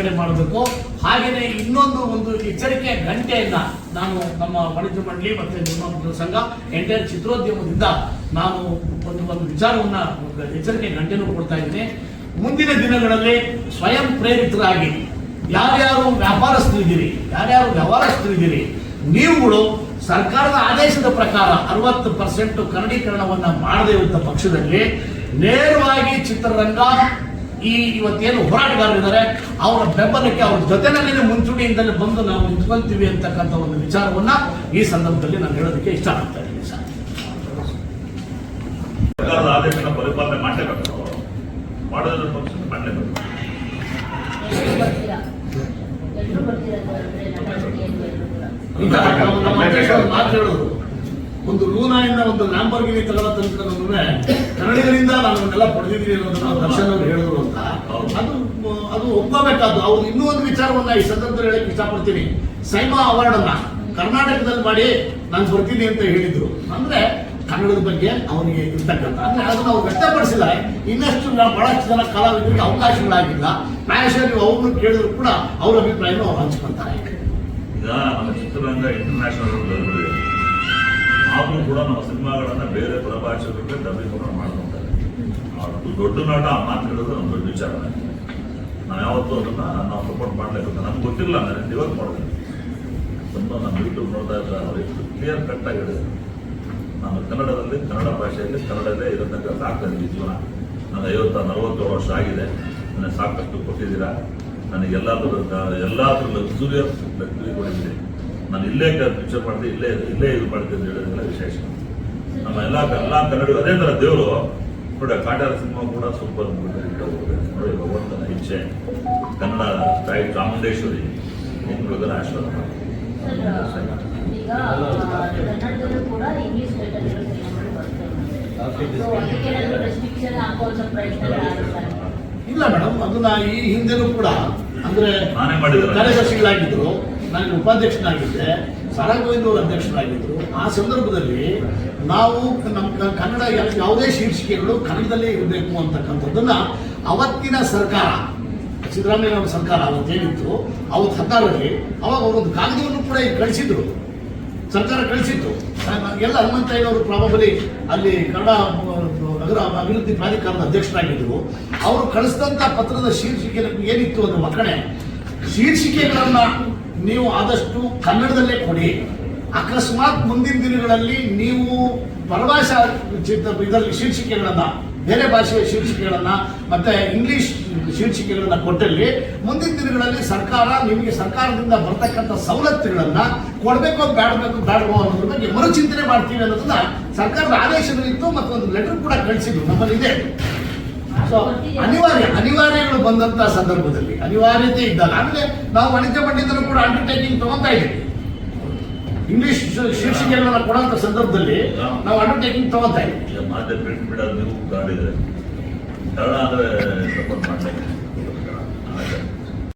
ಬಿಡುಗಡೆ ಮಾಡಬೇಕು. ಹಾಗೆಯೇ ಇನ್ನೊಂದು ಒಂದು ಎಚ್ಚರಿಕೆ, ಗಂಟೆಯನ್ನ ನಾನು ನಮ್ಮ ವಾಣಿಜ್ಯ ಮಂಡಳಿ ಮತ್ತೆ ನಿರ್ಮಾಪಕರ ಸಂಘ ಎಂಟೈರ್ ಚಿತ್ರೋದ್ಯಮದಿಂದ ನಾನು ಒಂದು ಒಂದು ವಿಚಾರವನ್ನ ಎಚ್ಚರಿಕೆ, ಗಂಟೆನೂ ಕೊಡ್ತಾ ಇದ್ದೀನಿ. ಮುಂದಿನ ದಿನಗಳಲ್ಲಿ ಸ್ವಯಂ ಪ್ರೇರಿತರಾಗಿ ಯಾರ್ಯಾರು ವ್ಯಾಪಾರಸ್ಥರಿದ್ದೀರಿ ಯಾರ್ಯಾರು ವ್ಯವಹಾರಸ್ಥರಿದ್ದೀರಿ ನೀವುಗಳು ಸರ್ಕಾರದ ಆದೇಶದ ಪ್ರಕಾರ ಅರವತ್ತು ಪರ್ಸೆಂಟ್ ಕನ್ನಡೀಕರಣವನ್ನ ಮಾಡದೇ ಇದ್ದ ಪಕ್ಷದಲ್ಲಿ ನೇರವಾಗಿ ಚಿತ್ರರಂಗ ಈ ಇವತ್ತೇನು ಹೋರಾಟಗಾರರಿದ್ದಾರೆ ಅವರ ಬೆಂಬಲಕ್ಕೆ ಅವ್ರ ಜೊತೆನಲ್ಲಿ ಮುಂಚೂಣಿಯಿಂದಲೇ ಬಂದು ನಾವು ನಿಂತ್ಕೊಳ್ತೀವಿ ಅಂತಕ್ಕಂಥ ಒಂದು ವಿಚಾರವನ್ನ ಈ ಸಂದರ್ಭದಲ್ಲಿ ನಾನು ಹೇಳೋದಕ್ಕೆ ಆಗ್ತಾ ಇದ್ದೀನಿ ಸರ್. ಆದೇಶನ ಪರಿಪಾಲನೆ ಮಾಡಲೇಬೇಕು ಮಾಡಬೇಕು ಮಾಡೋದ್ರ ಪಕ್ಷ ಮಾಡಲೇಬೇಕು. ಒಂದು ಲೂನಾಯಿಂದ ಒಂದು ಲ್ಯಾಂಬರ್ಗಿನಿ ತಗೊಳ್ಳೋ ತನಕ ಕನ್ನಡಿಗರಿಂದ ನಾನು ಅದನ್ನೆಲ್ಲ ಪಡೆದಿದ್ದೀನಿ ಅನ್ನೋದನ್ನ ದರ್ಶನ್ ಅವರು ಹೇಳಿದ್ರು ಅಂತ ಅದು ಅದು ಒಪ್ಪಬೇಕಾದ್ದು ಅವ್ರು ಇನ್ನೂ ಒಂದು ವಿಚಾರವನ್ನ ಈ ಸಂದರ್ಭದಲ್ಲಿ ಹೇಳಕ್ಕೆ ಇಷ್ಟಪಡ್ತೀನಿ. ಸೈಮಾ ಅವಾರ್ಡ್ ಅನ್ನ ಕರ್ನಾಟಕದಲ್ಲಿ ಮಾಡಿ ನಾನು ಬರ್ತೀನಿ ಅಂತ ಹೇಳಿದ್ರು. ಅಂದ್ರೆ ಕನ್ನಡದ ಬಗ್ಗೆ ಅವನಿಗೆ ಇರ್ತಕ್ಕಂಥ ಅಂದ್ರೆ ಅದನ್ನ ಅವ್ರು ವ್ಯಕ್ತಪಡಿಸಿಲ್ಲ. ಇನ್ನಷ್ಟು ಬಹಳಷ್ಟು ಜನ ಕಲಾವಿದರಿಗೆ ಅವಕಾಶಗಳಾಗಿಲ್ಲ. ಪ್ರಾಯಶಃ ನೀವು ಅವ್ರನ್ನು ಕೇಳಿದ್ರು ಕೂಡ ಅವ್ರ ಅಭಿಪ್ರಾಯವನ್ನು ಅವ್ರು ಹಂಚ್ಕೊಳ್ತಾರೆ. ಈಗ ನಮ್ಮ ಚಿತ್ರರಂಗ ಇಂಟರ್ನ್ಯಾಷನಲ್ ಅವರು ಕೂಡ ನಮ್ಮ ಸಿನಿಮಾಗಳನ್ನ ಬೇರೆ ಪ್ರಭಾಷೆಗಳಿಗೆ ಡಬ್ಬಿಂಗ್ ಮಾಡ್ಕೊಂತಾರೆ. ದೊಡ್ಡ ನಾಟ ಮಾತು ಹೇಳೋದು ನಮ್ಮ ದೊಡ್ಡ ವಿಚಾರ. ನಾವು ಯಾವತ್ತೂ ಅದನ್ನು ನಾವು ಸಪೋರ್ಟ್ ಮಾಡಲೇಬೇಕು ನಮ್ಗೆ ಗೊತ್ತಿಲ್ಲ ಅಂದರೆ ಡಿವರ್ಕ್ ಮಾಡಬೇಕು. ಬಂದು ನಮ್ಮ ಯೂಟ್ಯೂಬ್ ನೋಡ್ತಾ ಇದ್ದ ಅವರಿಗೆ ಕ್ಲಿಯರ್ ಕಟ್ ಆಗಿ ನಾನು ಕನ್ನಡದಲ್ಲಿ, ಕನ್ನಡ ಭಾಷೆಯಲ್ಲಿ ಕನ್ನಡದಲ್ಲೇ ಇರತಕ್ಕ ಸಾಕು ನನಗೆ ಜೀವನ. ನಾನು ಐವತ್ತ ನಲವತ್ತೇಳು ವರ್ಷ ಆಗಿದೆ. ನನಗೆ ಸಾಕಷ್ಟು ಕೊಟ್ಟಿದ್ದೀರಾ? ನನಗೆ ಎಲ್ಲಾದರೂ ಎಲ್ಲಾದ್ರೂ ಲಕ್ಸುರಿಯಸ್ ಲಕ್ಸುರಿ ಕೊಟ್ಟಿದ್ದೀನಿ ನಾನು ಇಲ್ಲೇ ಪಿಕ್ಚರ್ ಮಾಡಿದೆ, ಇಲ್ಲೇ ಇಲ್ಲೇ ಇದು ಮಾಡ್ತೀನಿ ಅಂತ ಹೇಳೋದೆಲ್ಲ ವಿಶೇಷ. ನಮ್ಮ ಎಲ್ಲ ಎಲ್ಲ ಕನ್ನಡ ಅದೇ ಥರ ದೇವರು ನೋಡಿ ಕಾಟಾರ ಸಿನಿಮಾ ಕೂಡ ಸೂಪರ್ ನೋಡಿ, ಭಗವಂತನ ಇಚ್ಛೆ ಕನ್ನಡ ತಾಯಿ ಚಾಮುಂಡೇಶ್ವರಿ ನಾನು ಪ್ರಯತ್ನ ಆಗಿಲ್ಲ ಇಲ್ಲ ಮೇಡಮ್ ಅದನ್ನ ಈ ಹಿಂದೆನೂ ಕೂಡ ಅಂದ್ರೆ ನಾನೇ. ಕಾರ್ಯದರ್ಶಿಗಳಾಗಿದ್ರು ನಾನು ಉಪಾಧ್ಯಕ್ಷನಾಗಿದ್ದೆ ಸರಗೋವಿಂದ ಅವರು ಅಧ್ಯಕ್ಷರಾಗಿದ್ರು. ಆ ಸಂದರ್ಭದಲ್ಲಿ ನಾವು ನಮ್ಮ ಕನ್ನಡ ಯಾ- ಯಾವುದೇ ಶೀರ್ಷಿಕೆಗಳು ಕನ್ನಡದಲ್ಲೇ ಇರಬೇಕು ಅಂತಕ್ಕಂಥದ್ದನ್ನ ಅವತ್ತಿನ ಸರ್ಕಾರ ಸಿದ್ದರಾಮಯ್ಯ ಅವರ ಸರ್ಕಾರ ಅವತ್ತೇನಿತ್ತು ಅವತ್ತು ಹತ್ತಾರಲ್ಲಿ ಅವಾಗ ಅವರೊಂದು ಕಾಗದವನ್ನು ಕೂಡ ಕಳಿಸಿದ್ರು. ಸರ್ಕಾರ ಕಳಿಸಿತ್ತು. ಎಲ್ಲ ಹನುಮಂತಯ್ಯನವರು ಪ್ರಾಬಬಲಿ ಅಲ್ಲಿ ಕನ್ನಡ ನಗರ ಅಭಿವೃದ್ಧಿ ಪ್ರಾಧಿಕಾರದ ಅಧ್ಯಕ್ಷರಾಗಿದ್ದರು ಅವರು ಕಳಿಸಿದಂಥ ಪತ್ರದ ಶೀರ್ಷಿಕೆ ಏನಿತ್ತು ಅದರ ಮಕ್ಕಳೇ, ಶೀರ್ಷಿಕೆಗಳನ್ನು ನೀವು ಆದಷ್ಟು ಕನ್ನಡದಲ್ಲೇ ಕೊಡಿ. ಅಕಸ್ಮಾತ್ ಮುಂದಿನ ದಿನಗಳಲ್ಲಿ ನೀವು ಪರಭಾಷಾ ಇದರಲ್ಲಿ ಶೀರ್ಷಿಕೆಗಳನ್ನ ಬೇರೆ ಭಾಷೆಯ ಶೀರ್ಷಿಕೆಗಳನ್ನ ಮತ್ತೆ ಇಂಗ್ಲಿಷ್ ಶೀರ್ಷಿಕೆಗಳನ್ನ ಕೊಟ್ಟಲ್ಲಿ ಮುಂದಿನ ದಿನಗಳಲ್ಲಿ ಸರ್ಕಾರ ನಿಮಗೆ ಸರ್ಕಾರದಿಂದ ಬರ್ತಕ್ಕಂಥ ಸವಲತ್ತುಗಳನ್ನ ಕೊಡಬೇಕು ಬೇಡಬೇಕು ಬೇಡವೋ ಅನ್ನೋದ್ರ ಬಗ್ಗೆ ಮರುಚಿಂತನೆ ಮಾಡ್ತೀವಿ ಅನ್ನೋದನ್ನ ಸರ್ಕಾರದ ಆದೇಶದಲ್ಲಿತ್ತು ಮತ್ತು ಒಂದು ಲೆಟರ್ ಕೂಡ ಕಳಿಸಿದ್ರು ನಮ್ಮಲ್ಲಿದೆ ಸೊ ಅನಿವಾರ್ಯ, ಅನಿವಾರ್ಯಗಳು ಬಂದಂತಹ ಸಂದರ್ಭದಲ್ಲಿ, ಅನಿವಾರ್ಯತೆ ಇದ್ದಾಗ ಆಮೇಲೆ ನಾವು ವಾಣಿಜ್ಯ ಪಂಡಿತರು ಕೂಡ ಅಂಡರ್ಟೇಕಿಂಗ್ ತಗೊಂತಾ ಇದ್ದೀವಿ. ಇಂಗ್ಲಿಷ್ ಶಿಕ್ಷಕ ಕೊಡುವಂತ ಸಂದರ್ಭದಲ್ಲಿ ನಾವು ಅಂಡರ್ಟೇಕಿಂಗ್ ತಗೋತಾ ಇದ್ದೀವಿ ಮಾಧ್ಯಮ ಬಿಡೋದು ನೀವು ಗಾಡಿದ್ರೆ. ಕನ್ನಡ ಅಂದ್ರೆ ಸಪೋರ್ಟ್ ಮಾಡಲೇಬೇಕು